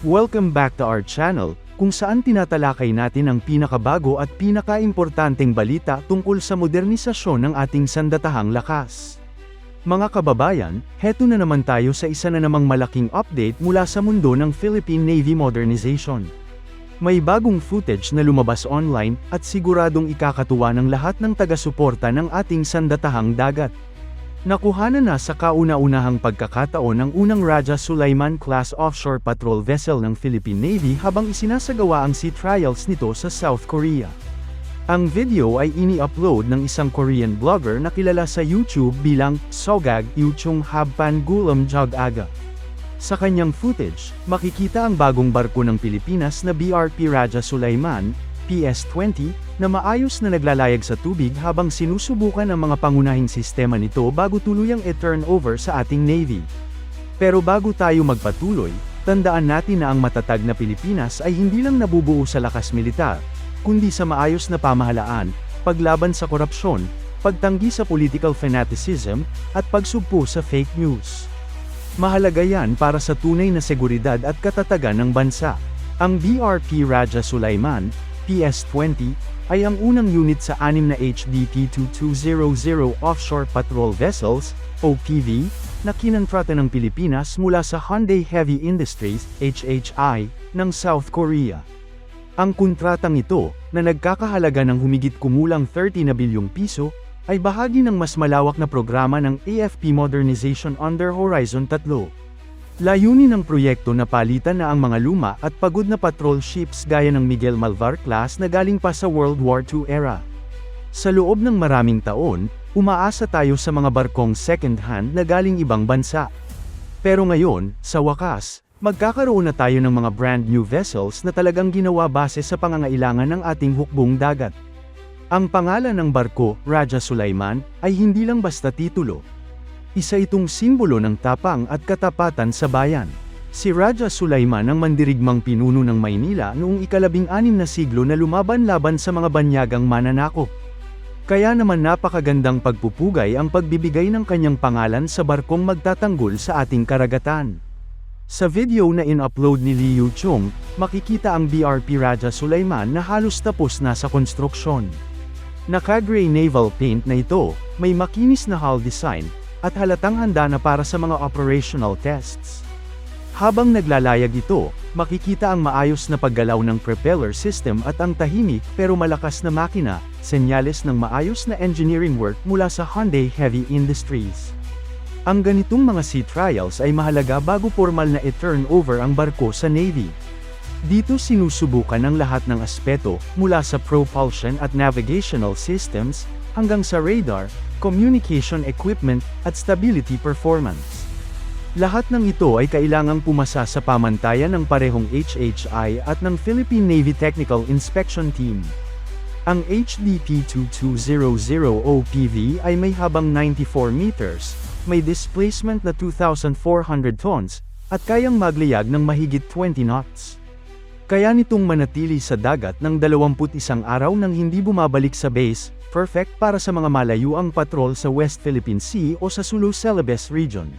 Welcome back to our channel, kung saan tinatalakay natin ang pinakabago at pinakaimportanteng balita tungkol sa modernisasyon ng ating sandatahang lakas. Mga kababayan, heto na naman tayo sa isa na namang malaking update mula sa mundo ng Philippine Navy modernization. May bagong footage na lumabas online at siguradong ikakatuwa ng lahat ng taga-suporta ng ating sandatahang dagat. Nakuhanan na sa kauna-unahang pagkakataon ng unang Raja Sulaiman-class offshore patrol vessel ng Philippine Navy habang isinasagawa ang sea trials nito sa South Korea. Ang video ay ini-upload ng isang Korean blogger na kilala sa YouTube bilang Sogag Yuchung Habpan Gulam Jogaga. Sa kanyang footage, makikita ang bagong barko ng Pilipinas na BRP Raja Sulaiman, PS-20, na maayos na naglalayag sa tubig habang sinusubukan ang mga pangunahing sistema nito bago tuluyang i-turn over sa ating Navy. Pero bago tayo magpatuloy, tandaan natin na ang matatag na Pilipinas ay hindi lang nabubuo sa lakas militar, kundi sa maayos na pamahalaan, paglaban sa korupsyon, pagtanggi sa political fanaticism, at pagsugpo sa fake news. Mahalaga yan para sa tunay na seguridad at katatagan ng bansa. Ang BRP Raja Sulaiman, PS-20, ay ang unang unit sa anim na HDP-2200 offshore patrol vessels, OPV, na kinontrata ng Pilipinas mula sa Hyundai Heavy Industries, HHI, ng South Korea. Ang kontratang ito, na nagkakahalaga ng humigit kumulang 30 na bilyong piso, ay bahagi ng mas malawak na programa ng AFP Modernization Under Horizon 3. Layunin ng proyekto na palitan na ang mga luma at pagod na patrol ships gaya ng Miguel Malvar class na galing pa sa World War II era. Sa loob ng maraming taon, umaasa tayo sa mga barkong second-hand na galing ibang bansa. Pero ngayon, sa wakas, magkakaroon na tayo ng mga brand new vessels na talagang ginawa base sa pangangailangan ng ating hukbong dagat. Ang pangalan ng barko, Raja Sulaiman, ay hindi lang basta titulo. Isa itong simbolo ng tapang at katapatan sa bayan. Si Raja Sulaiman ang mandirigmang pinuno ng Maynila noong ikalabing anim na siglo na lumaban-laban sa mga banyagang mananakop. Kaya naman napakagandang pagpupugay ang pagbibigay ng kanyang pangalan sa barkong magtatanggol sa ating karagatan. Sa video na in-upload ni Liu Chung, makikita ang BRP Raja Sulaiman na halos tapos na sa konstruksyon. Naka-gray naval paint na ito, may makinis na hull design, at halatang handa na para sa mga operational tests. Habang naglalayag ito, makikita ang maayos na paggalaw ng propeller system at ang tahimik pero malakas na makina, senyales ng maayos na engineering work mula sa Hyundai Heavy Industries. Ang ganitong mga sea trials ay mahalaga bago formal na i-turn over ang barko sa Navy. Dito sinusubukan ang lahat ng aspeto, mula sa propulsion at navigational systems, hanggang sa radar, communication equipment, at stability performance. Lahat ng ito ay kailangang pumasa sa pamantayan ng parehong HHI at ng Philippine Navy Technical Inspection Team. Ang HDP-2200 OPV ay may habang 94 meters, may displacement na 2,400 tons, at kayang maglayag ng mahigit 20 knots. Kaya nitong manatili sa dagat ng 21 araw nang hindi bumabalik sa base, perfect para sa mga malayuang patrol sa West Philippine Sea o sa Sulu Celebes region.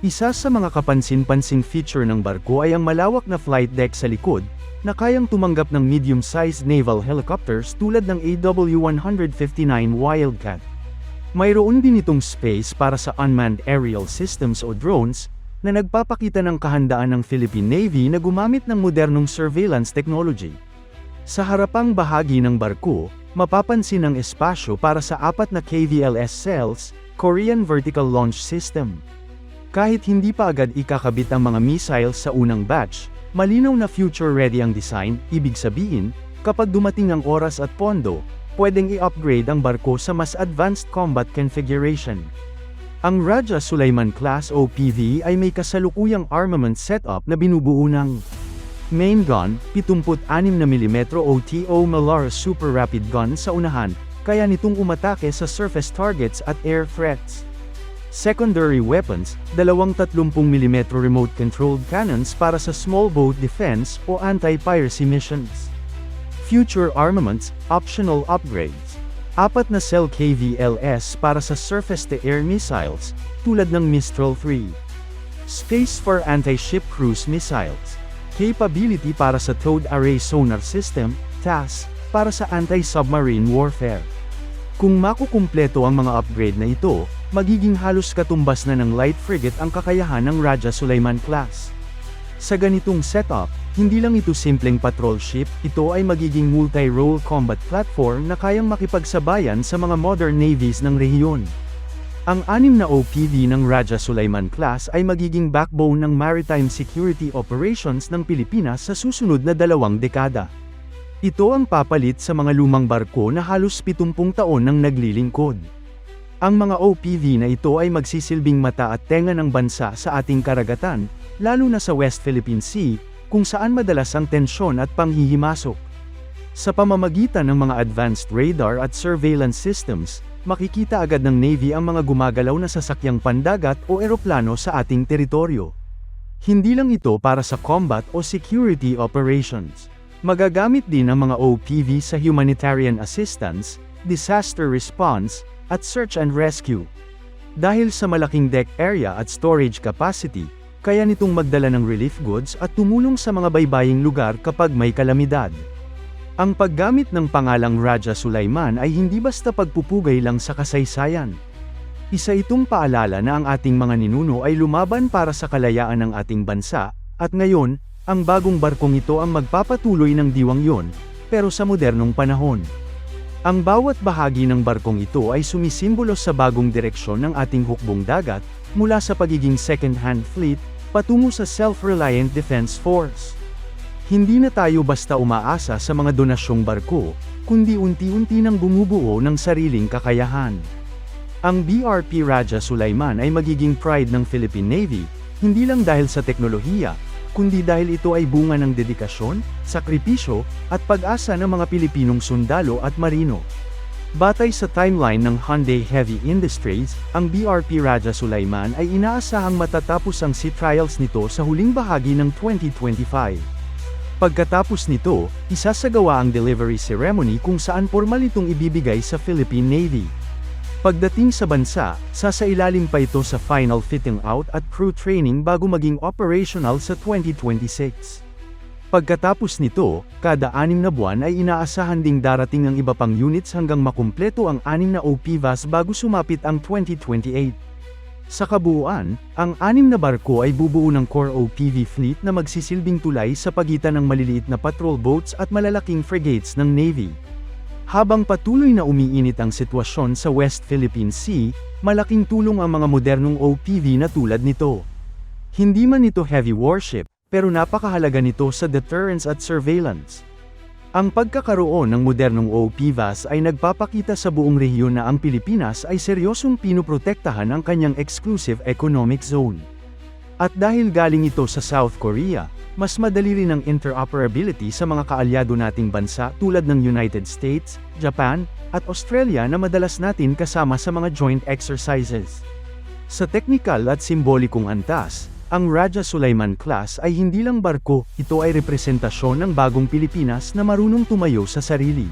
Isa sa mga kapansin-pansing feature ng barko ay ang malawak na flight deck sa likod, na kayang tumanggap ng medium-sized naval helicopters tulad ng AW-159 Wildcat. Mayroon din itong space para sa unmanned aerial systems o drones, na nagpapakita ng kahandaan ng Philippine Navy na gumamit ng modernong surveillance technology. Sa harapang bahagi ng barko, mapapansin ang espasyo para sa apat na KVLS cells, Korean Vertical Launch System. Kahit hindi pa agad ikakabit ang mga missiles sa unang batch, malinaw na future-ready ang design, ibig sabihin, kapag dumating ang oras at pondo, pwedeng i-upgrade ang barko sa mas advanced combat configuration. Ang Raja Sulaiman class OPV ay may kasalukuyang armament setup na binubuo ng main gun, 76mm OTO Malara Super Rapid Gun sa unahan, kaya nitong umatake sa surface targets at air threats. Secondary weapons, dalawang 30mm remote-controlled cannons para sa small boat defense o anti-piracy missions. Future armaments, optional upgrades. Apat na cell KVLS para sa surface-to-air missiles, tulad ng Mistral 3. Space for anti-ship cruise missiles. Capability para sa Towed Array Sonar System, TAS, para sa anti-submarine warfare. Kung makukumpleto ang mga upgrade na ito, magiging halos katumbas na ng light frigate ang kakayahan ng Raja Sulaiman class. Sa ganitong setup, hindi lang ito simpleng patrol ship, ito ay magiging multi-role combat platform na kayang makipagsabayan sa mga modern navies ng rehiyon. Ang anim na OPV ng Raja Sulaiman class ay magiging backbone ng maritime security operations ng Pilipinas sa susunod na dalawang dekada. Ito ang papalit sa mga lumang barko na halos 70 taon nang naglilingkod. Ang mga OPV na ito ay magsisilbing mata at tenga ng bansa sa ating karagatan, lalo na sa West Philippine Sea, kung saan madalas ang tensyon at panghihimasok. Sa pamamagitan ng mga advanced radar at surveillance systems, makikita agad ng Navy ang mga gumagalaw na sasakyang pandagat o eroplano sa ating teritoryo. Hindi lang ito para sa combat o security operations. Magagamit din ang mga OPV sa humanitarian assistance, disaster response, at search and rescue. Dahil sa malaking deck area at storage capacity, kaya nitong magdala ng relief goods at tumulong sa mga baybaying lugar kapag may kalamidad. Ang paggamit ng pangalang Raja Sulaiman ay hindi basta pagpupugay lang sa kasaysayan. Isa itong paalala na ang ating mga ninuno ay lumaban para sa kalayaan ng ating bansa, at ngayon, ang bagong barkong ito ang magpapatuloy ng diwang yon, pero sa modernong panahon. Ang bawat bahagi ng barkong ito ay sumisimbolo sa bagong direksyon ng ating hukbong dagat, mula sa pagiging second-hand fleet, patungo sa self-reliant defense force. Hindi na tayo basta umaasa sa mga donasyong barko, kundi unti-unti nang bumubuo ng sariling kakayahan. Ang BRP Raja Sulaiman ay magiging pride ng Philippine Navy, hindi lang dahil sa teknolohiya, kundi dahil ito ay bunga ng dedikasyon, sakripisyo, at pag-asa ng mga Pilipinong sundalo at marino. Batay sa timeline ng Hyundai Heavy Industries, ang BRP Raja Sulaiman ay inaasahang matatapos ang sea trials nito sa huling bahagi ng 2025. Pagkatapos nito, isasagawa ang delivery ceremony kung saan formal itong ibibigay sa Philippine Navy. Pagdating sa bansa, sasailalim pa ito sa final fitting out at crew training bago maging operational sa 2026. Pagkatapos nito, kada anim na buwan ay inaasahan ding darating ang iba pang units hanggang makumpleto ang anim na OPVAS bago sumapit ang 2028. Sa kabuuan, ang anim na barko ay bubuo ng core OPV fleet na magsisilbing tulay sa pagitan ng maliliit na patrol boats at malalaking frigates ng Navy. Habang patuloy na umiinit ang sitwasyon sa West Philippine Sea, malaking tulong ang mga modernong OPV na tulad nito. Hindi man ito heavy warship, pero napakahalaga nito sa deterrence at surveillance. Ang pagkakaroon ng modernong OPVAS ay nagpapakita sa buong rehiyon na ang Pilipinas ay seryosong pinoprotektahan ang kanyang exclusive economic zone. At dahil galing ito sa South Korea, mas madali rin ang interoperability sa mga kaalyado nating bansa tulad ng United States, Japan, at Australia na madalas natin kasama sa mga joint exercises. Sa technical at simbolikong antas, ang Raja Sulaiman class ay hindi lang barko, ito ay representasyon ng bagong Pilipinas na marunong tumayo sa sarili.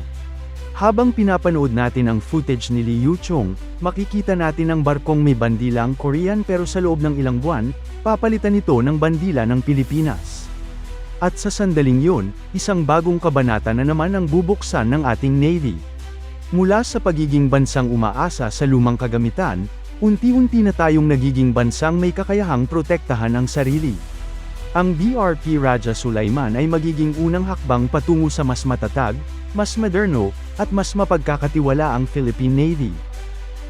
Habang pinapanood natin ang footage ni Lee Yu Chung, makikita natin ang barkong may bandilang Korean pero sa loob ng ilang buwan, papalitan ito ng bandila ng Pilipinas. At sa sandaling yun, isang bagong kabanata na naman ang bubuksan ng ating Navy. Mula sa pagiging bansang umaasa sa lumang kagamitan, unti-unti na tayong nagiging bansang may kakayahang protektahan ang sarili. Ang BRP Raja Sulaiman ay magiging unang hakbang patungo sa mas matatag, mas moderno, at mas mapagkakatiwala ang Philippine Navy.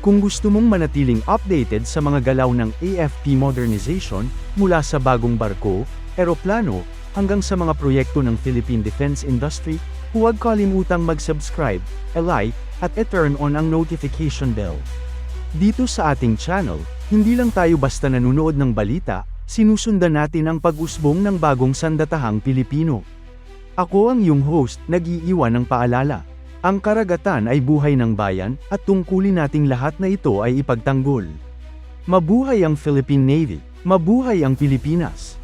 Kung gusto mong manatiling updated sa mga galaw ng AFP modernization, mula sa bagong barko, eroplano, hanggang sa mga proyekto ng Philippine Defense Industry, huwag kalimutang mag-subscribe, like, at i-turn on ang notification bell. Dito sa ating channel, hindi lang tayo basta nanunood ng balita, sinusundan natin ang pag-usbong ng bagong sandatahang Pilipino. Ako ang iyong host, nag-iiwan ng paalala. Ang karagatan ay buhay ng bayan, at tungkulin nating lahat na ito ay ipagtanggol. Mabuhay ang Philippine Navy, mabuhay ang Pilipinas!